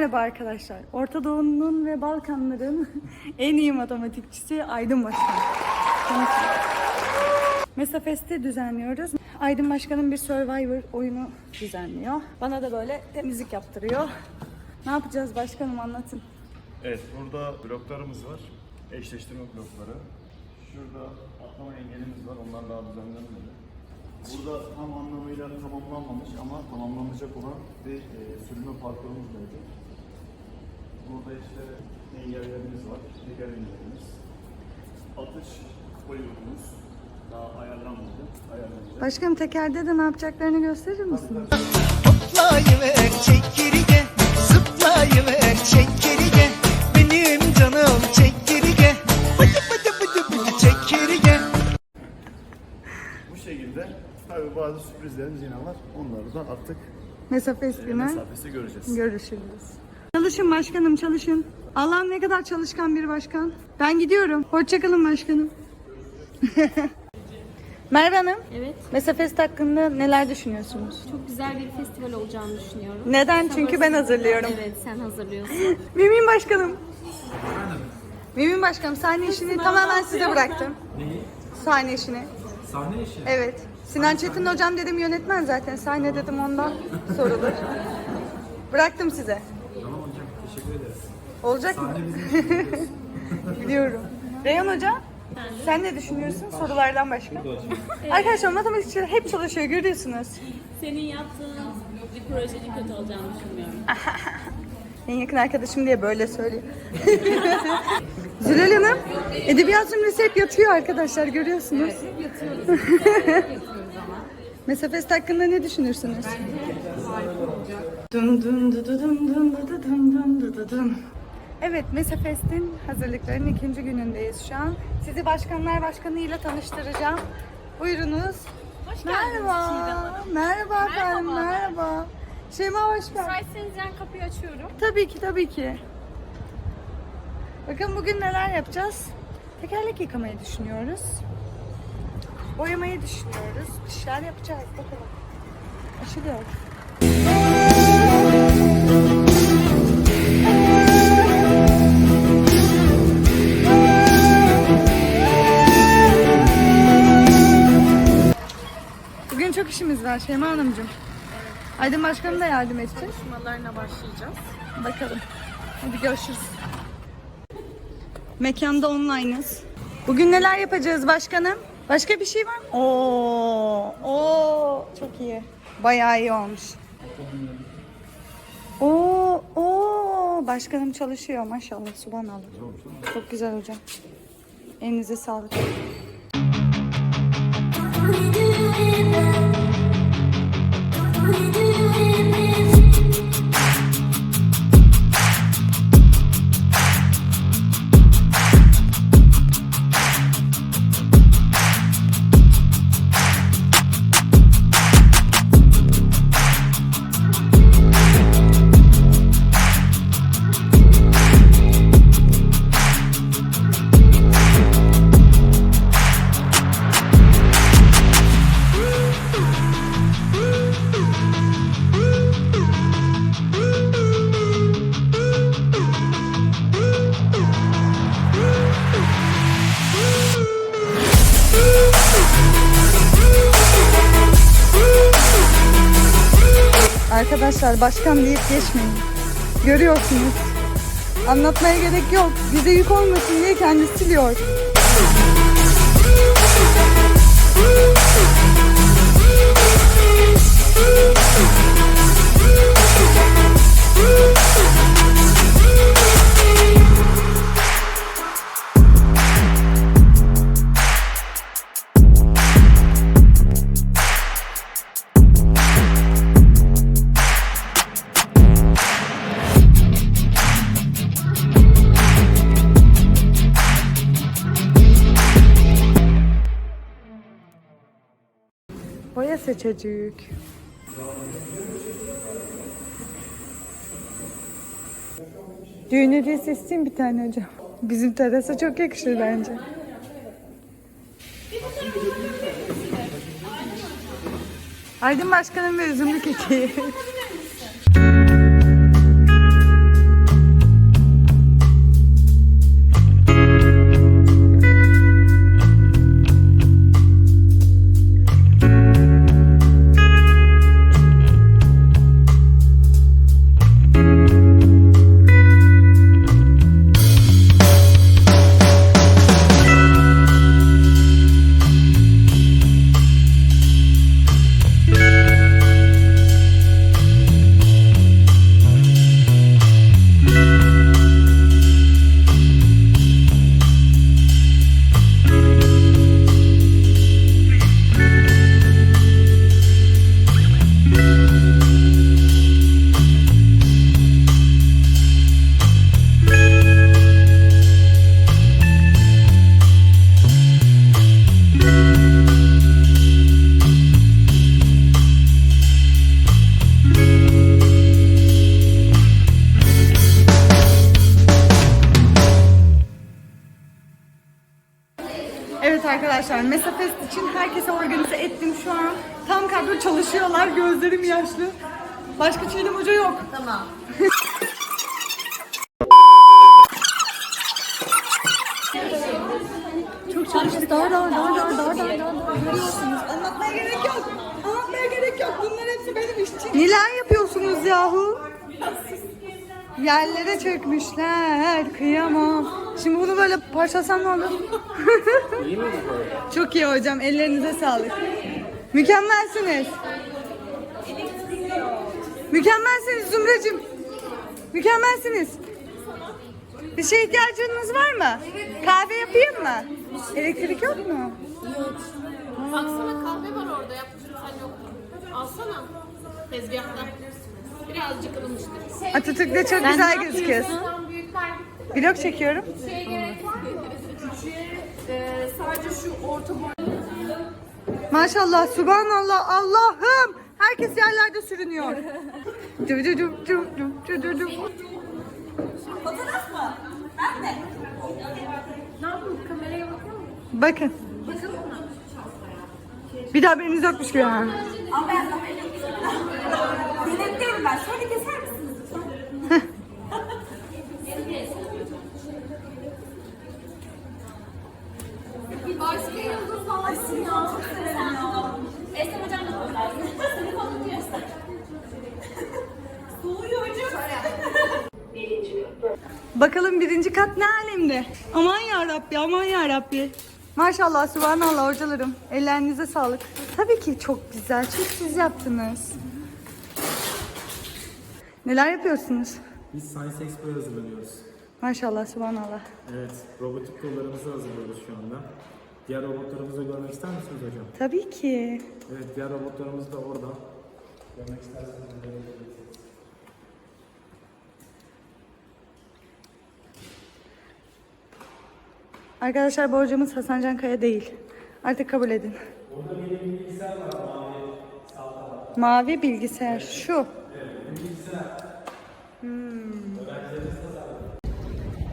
Merhaba arkadaşlar. Orta Doğu'nun ve Balkanların en iyi matematikçisi Aydın Başkan. Tanışın. Mesa Fest'i düzenliyoruz. Aydın Başkan'ın bir Survivor oyunu düzenliyor. Bana da böyle temizlik yaptırıyor. Ne yapacağız başkanım anlatın. Evet, burada bloklarımız var. Eşleştirme blokları. Şurada atlama engelimiz var. Onlar daha düzenlenmedi. Burada tam anlamıyla tamamlanmamış ama tamamlanacak olan bir e, sürünme parkurumuz mevcut. Burada işte engellerimiz var. Teker engellerimiz. Atış poligonumuz daha ayarlanmadı. Ayarlanacak. Başkanım tekerde de ne yapacaklarını gösterir misiniz? Hoplayıver çek geri gel Zıplayıver çek geri gel Benim canım çek geri gel Bıdı bıdı bıdı bıdı çek geri gel Bu şekilde tabii bazı sürprizlerimiz yine var. Onları da artık Mesa e, mesafesi göreceğiz. görüşürüz. Çalışın başkanım çalışın. Allah'ım ne kadar çalışkan bir başkan. Ben gidiyorum. Hoşçakalın başkanım. Merve Hanım, Evet, Mesa Fest hakkında neler düşünüyorsunuz? çok güzel bir festival olacağını düşünüyorum. Neden? Çünkü ben hazırlıyorum. Evet, sen hazırlıyorsun. Mümin Başkanım. Mümin Başkanım sahne işini tamamen size bıraktım. Neyi? Sahne işini. Sahne işi. Evet. Sinan Çetin hocam dedim yönetmen zaten. Sahne dedim ondan sorulur. Bıraktım size. Tamam hocam teşekkür ederiz. Olacak mı? Biliyorum. Reyhan Hoca, sen ne düşünüyorsun sorulardan başka? Arkadaşlar matematikçiler hep çalışıyor görüyorsunuz. Senin yaptığın bir projenin kötü olacağını düşünmüyorum. En yakın arkadaşım diye böyle söylüyor. Zülal Hanım, edebiyat zümresi hep yatıyor arkadaşlar görüyorsunuz. Mesafest hakkında ne düşünürsünüz? Dun dun du du dun dun du du dun dun du du dun. Evet, Mesafest'in hazırlıklarının ikinci günündeyiz şu an. Sizi Başkanlar Başkanı ile tanıştıracağım. Buyurunuz. Hoş Merhaba. Merhaba efendim, merhaba. Şeyma hoş geldin. Müsaitseniz yan kapıyı açıyorum. Tabii ki tabii ki. Bakın bugün neler yapacağız? Tekerlek yıkamayı düşünüyoruz. Boyamayı düşünüyoruz. Bir şeyler yapacağız bakalım. Aşılıyor. Bugün işimiz var Şeyma Hanımcığım. Aydın Başkanım da yardım edecek. Çalışmalarına başlayacağız. Bakalım. Hadi görüşürüz. Mekanda online'ız. Bugün neler yapacağız başkanım? Başka bir şey var mı? Oo, oo, çok iyi. Bayağı iyi olmuş. Oo, oo, başkanım çalışıyor maşallah subhanallah. Çok güzel hocam. Elinize sağlık. We Thank you. Arkadaşlar başkan deyip geçmeyin. Görüyorsunuz. Anlatmaya gerek yok. Bize yük olmasın diye kendisi siliyor. Boya seçecek. Düğün hediyesi isteyeyim bir tane hocam. Bizim terasa çok yakışır bence. Aydın Başkanım ve üzümlü kekiği. organize ettim şu an. Tam kadro çalışıyorlar. Gözlerim yaşlı. Başka Çiğdem Hoca yok. Tamam. Çok çalıştık. Daha daha daha daha daha daha daha. Görüyorsunuz. Anlatmaya gerek yok. Anlatmaya gerek yok. Bunlar hepsi benim işçim. Neler yapıyorsunuz yahu? Yerlere çökmüşler. Kıyamam. Şimdi bunu böyle parçalasam ne olur? İyi mi bu? Çok iyi hocam. Ellerinize sağlık. Mükemmelsiniz. Mükemmelsiniz Zümracığım. Mükemmelsiniz. Bir şey ihtiyacınız var mı? Kahve yapayım mı? Elektrik yok mu? Baksana kahve var orada yapmışım sen yoktun. Alsana. Tezgahta. Birazcık ılmıştır. Atatürk'te çok güzel gözüküyorsun. Vlog çekiyorum. sadece şu orta boy. Maşallah, subhanallah, Allah'ım. Herkes yerlerde sürünüyor. Dü dü dü dü dü dü dü dü. Bakın. Bir daha haberiniz yokmuş gibi yani. Denetliyorum ben. Şöyle keser misiniz? Bir başka yıldız vallahi ya. Çok severim ya. Esra hocam da burada. Seni falan diyorsa. Soğuyor hocam. Bakalım birinci kat ne alemde? Aman ya Rabbi, aman ya Rabbi. Maşallah, subhanallah hocalarım. Ellerinize sağlık. Tabii ki çok güzel. Çok siz yaptınız. Neler yapıyorsunuz? Biz Science Expo'ya hazırlanıyoruz. Maşallah, subhanallah. Evet, robotik kollarımızı hazırlıyoruz şu anda. Diğer robotlarımızı görmek ister misiniz hocam? Tabii ki. Evet, diğer robotlarımız da orada. Görmek isterseniz görebilirsiniz. Arkadaşlar hocamız Hasan Can Kaya değil. Artık kabul edin. Mavi bilgisayar şu. Hmm.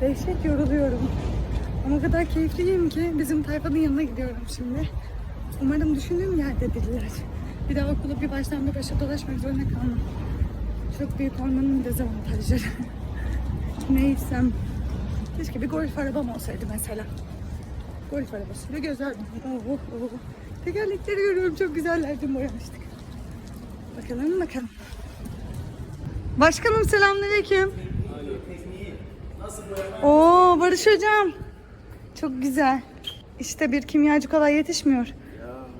Dehşet yoruluyorum. Ama o kadar keyifliyim ki bizim tayfanın yanına gidiyorum şimdi. Umarım düşündüğüm yerdedirler. Bir daha okulu bir baştan bir başa dolaşmak zorunda kalmam. Çok büyük olmanın dezavantajları. Neysem. Keşke bir golf arabam olsaydı mesela. Golf arabasıyla gezerdim. Oh, oh, oh. Tekerlekleri görüyorum çok güzeller dün boyamıştık. Bakalım bakalım. Başkanım selamünaleyküm. Oo Barış hocam. Çok güzel. İşte bir kimyacı kolay yetişmiyor.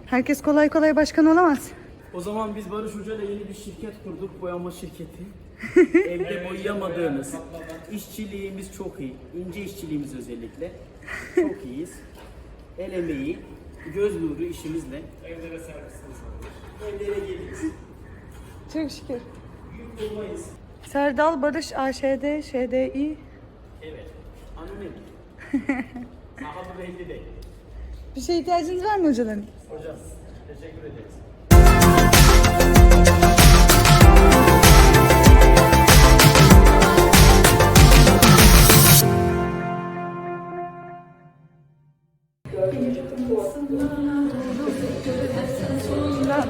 Herkes kolay kolay başkan olamaz. O zaman biz Barış Hoca ile yeni bir şirket kurduk, boyama şirketi. Evde boyayamadığınız, işçiliğimiz çok iyi, ince işçiliğimiz özellikle. Çok iyiyiz. El emeği, göz nuru işimizle. Evlere servisimiz var. Evlere geliriz. Çok şükür. Yük olmayız. Serdal Barış AŞD ŞDİ. Evet, anonim. Daha bu belli değil. Bir şey ihtiyacınız var mı hocalarım? Hocam, teşekkür ederiz.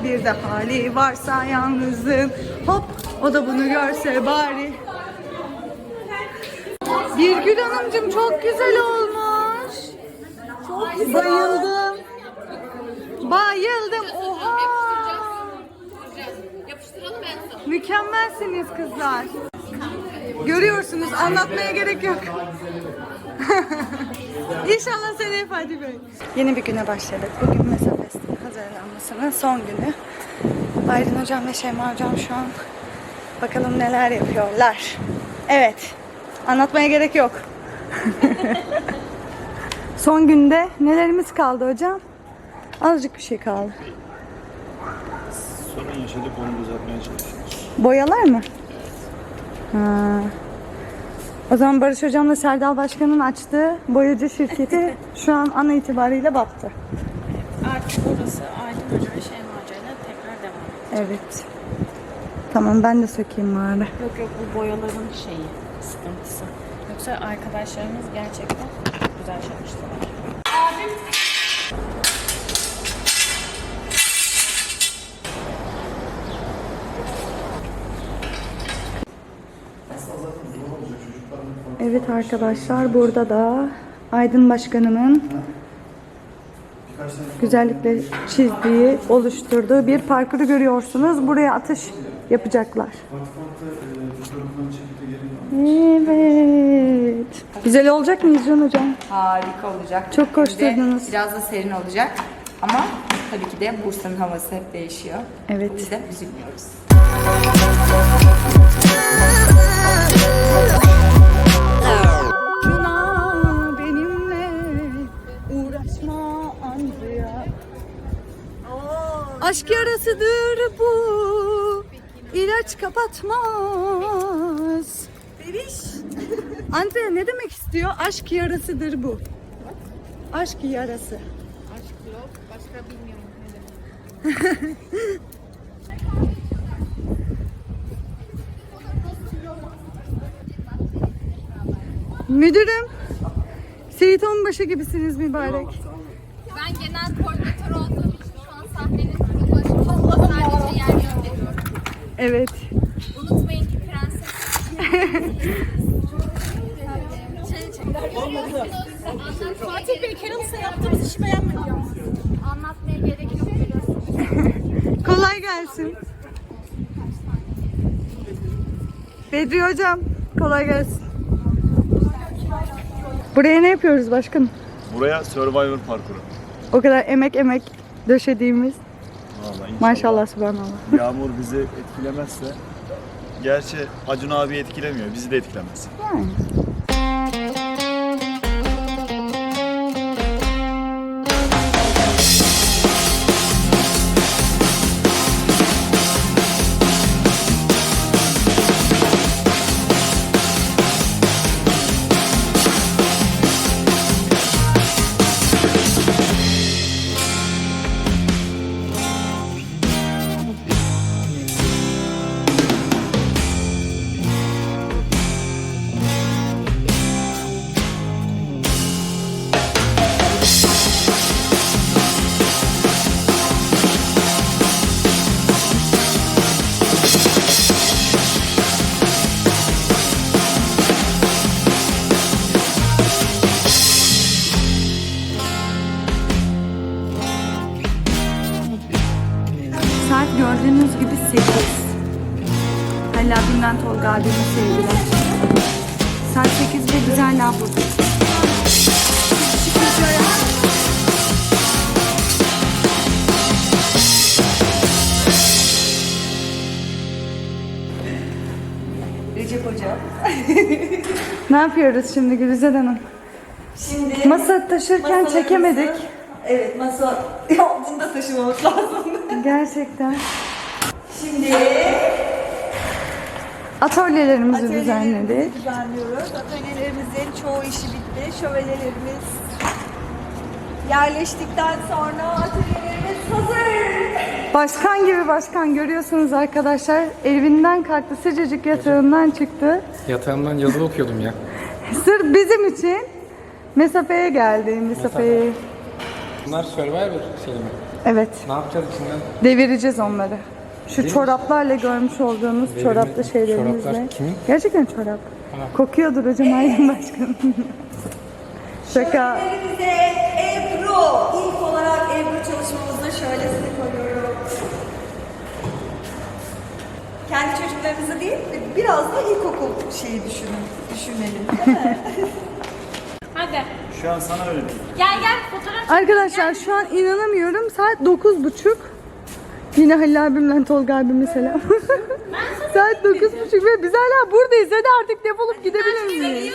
Bir de hali varsa yalnızım. Hop o da bunu görse bari. Birgül Hanımcığım çok güzel olmuş. Bayıldım. Bayıldım. Oha. Mükemmelsiniz kızlar. Görüyorsunuz anlatmaya gerek yok. İnşallah seneye Fatih Bey. Yeni bir güne başladık. Bugün Mesafest'in hazırlanmasının son günü. Aydın Hocam ve Şeyma Hocam şu an bakalım neler yapıyorlar. Evet. Anlatmaya gerek yok. son günde nelerimiz kaldı hocam? Azıcık bir şey kaldı. Sorun yaşadık onu düzeltmeye çalışıyoruz. Boyalar mı? Ha. O zaman Barış Hocam'la Serdal Başkan'ın açtığı boyacı şirketi şu an an itibariyle battı. Burası Aydın Hoca ve Şeyma Hoca ile tekrar devam edecek. Evet. Tamam ben de sökeyim bari. Yok yok bu boyaların şeyi, sıkıntısı. Yoksa arkadaşlarımız gerçekten güzel çalıştılar. Abim. Evet arkadaşlar burada da Aydın Başkanımın güzellikle çizdiği, oluşturduğu bir parkuru görüyorsunuz. Buraya atış yapacaklar. Evet. Güzel olacak mı İzcan Hocam? Harika olacak. Çok de koşturdunuz. Biraz da serin olacak. Ama tabii ki de Bursa'nın havası hep değişiyor. Evet. O yüzden üzülmüyoruz. Aşk yarasıdır bu. İlaç kapatmaz. Bebiş. Andrea ne demek istiyor? Aşk yarasıdır bu. Aşk yarası. Müdürüm. Seyit Onbaşı gibisiniz mübarek. Ben genel koordinatör olduğum için şu an sahnenin kurulu aşamasında sadece yer gösteriyorum. Evet. Unutmayın ki prenses. Fatih Bey, Carol'sa yaptığımız işi beğenmedi Anlatmaya gerek yok. Kolay gelsin. Bedri hocam kolay gelsin. Buraya ne yapıyoruz başkanım? Buraya Survivor parkuru. O kadar emek emek döşediğimiz. Maşallah subhanallah. Yağmur bizi etkilemezse Gerçi Acun abi etkilemiyor. Bizi de etkilemez. Yani. Ne yapıyoruz şimdi Gülüzar Hanım? Şimdi Masa taşırken masalarımızı- çekemedik. Evet masa altında taşımamız lazım. Gerçekten. Şimdi Atölyelerimizi düzenledik. Atölyelerimizi düzenliyoruz. Atölyelerimizin çoğu işi bitti. Şövalyelerimiz yerleştikten sonra atölyelerimiz. Başkan gibi başkan görüyorsunuz arkadaşlar. Evinden kalktı, sıcacık yatağından çıktı. Yatağımdan yazılı okuyordum ya. Sırf bizim için mesafeye geldi, mesafeye. Bunlar Survivor şey mi? Evet, Ne yapacağız içinden? devireceğiz onları. Şu mi? çoraplarla görmüş olduğunuz Devirme- çoraplı şeylerimizle. çoraplar kimin? Gerçekten çorap. Ha. Kokuyordur hocam Aydın Başkanım. Şaka. Şövalyelerimize Ebru. İlk olarak Ebru çalışmamızda şöylesini Kendi çocuklarımızı değil, biraz da ilkokul şeyi düşünün, düşünelim değil mi? Hadi. Şu an sana öyle değil. Gel gel fotoğraf Arkadaşlar şu an inanamıyorum. Saat 9.30. Yine Halil abimle Tolga abime selam. Saat 9.30 ve biz hala buradayız. Hadi artık defolup gidebilir miyiz?